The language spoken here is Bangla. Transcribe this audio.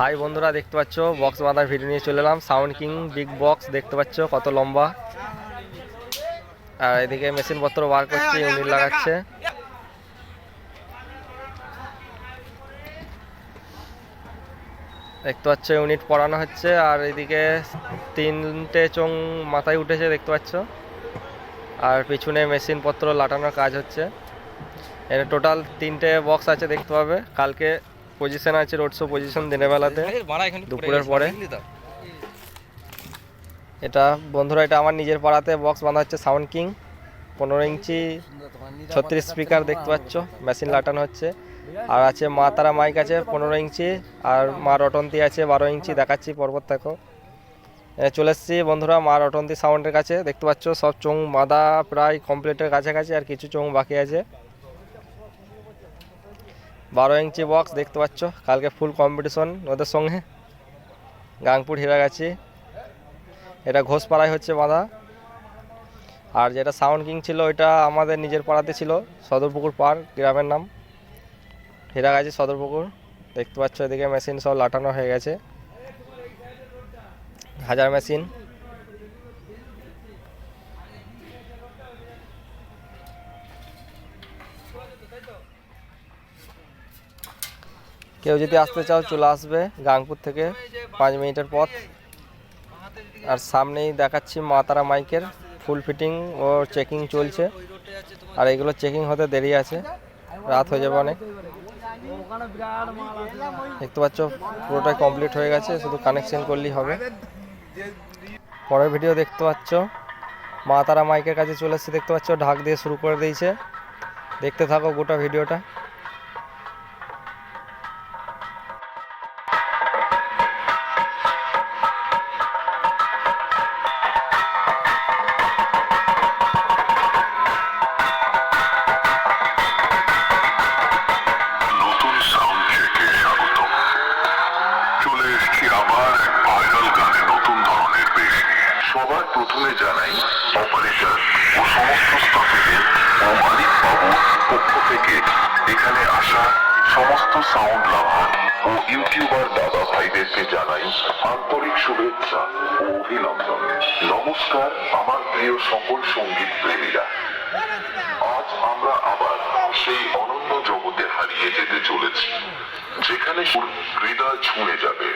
হাই বন্ধুরা, দেখতে পাচ্ছ বক্স বাঁধার ভিডিও নিয়ে চলে এলাম। সাউন্ড কিং বিগ বক্স দেখতে পাচ্ছ, কত লম্বা। আর এদিকে মেশিনপত্র বার করছে ইউনিট লাগাচ্ছে। দেখতে পাচ্ছ ইউনিট পড়ানো হচ্ছে, আর এদিকে তিনটে চোং মাথায় উঠেছে, দেখতে পাচ্ছ। আর পিছনে মেশিনপত্র লাটানোর কাজ হচ্ছে। এর টোটাল তিনটে বক্স আছে, দেখতে পাবে। কালকে পজিশন আছে রোড শো পজিশন দিনের বেলাতে। দুপুরের পরে। এটা বন্ধুরা এটা আমার নিজের পাড়াতে বক্স বাঁধা হচ্ছে সাউন্ড কিং পনেরো ইঞ্চি ছত্রিশ স্পিকার দেখতে পাচ্ছ মেশিন লাটানো হচ্ছে। আর আছে মা তারা মাইক আছে পনেরো ইঞ্চি আর মা রটন্তি আছে বারো ইঞ্চি দেখাচ্ছি পর্বত দেখো। চলে এসেছি বন্ধুরা মা রটন্তি সাউন্ডের কাছে। দেখতে পাচ্ছ সব চোং বাঁধা প্রায় কমপ্লিটের কাছাকাছি আর কিছু চোং বাকি আছে। বারো ইঞ্চি বক্স দেখতে পাচ্ছ। কালকে ফুল কম্পিটিশন ওদের সঙ্গে। গাংপুর হিরাগাছি। এটা ঘোষপাড়ায় হচ্ছে বাঁধা। আর যেটা সাউন্ড কিং ছিল, ওইটা আমাদের নিজের পাড়াতে ছিল, সদরপুকুর পার্ক গ্রামের নাম। হিরাগাছি সদরপুকুর। দেখতে পাচ্ছ এদিকে মেশিন সব লাটানো হয়ে গেছে। হাজার মেশিন কেউ যদি আসতে চাও, চলে আসবে গাংপুর থেকে পাঁচ মিনিটের পথ। আর সামনেই দেখাচ্ছি মা তারা মাইকের ফুল ফিটিং ও চেকিং চলছে। আর এগুলো চেকিং হতে দেরি আছে, রাত হয়ে যাবে অনেক। দেখতে পাচ্ছ, পুরোটাই কমপ্লিট হয়ে গেছে, শুধু কানেকশন করলেই হবে। পরের ভিডিও দেখতে পাচ্ছ, মা তারা মাইকের কাছে চলে এসেছে, দেখতে পাচ্ছ, ঢাক দিয়ে শুরু করে দিয়েছে। দেখতে থাকো গোটা ভিডিওটা প্রথমে জানাই অপারেটর ও সমস্ত স্টাফেদের ও মালিক বাবুর পক্ষ থেকে এখানে আসা সমস্ত সাউন্ড লাভার ও ইউটিউবার দাদা ভাইদেরকে জানাই আন্তরিক শুভেচ্ছা ও অভিনন্দন। নমস্কার, আমার প্রিয় সকল সংগীত প্রেমীরা। আজ আমরা আবার সেই অনন্য জগতে হারিয়ে যেতে চলেছি, যেখানে হৃদয় ছুঁয়ে যাবে।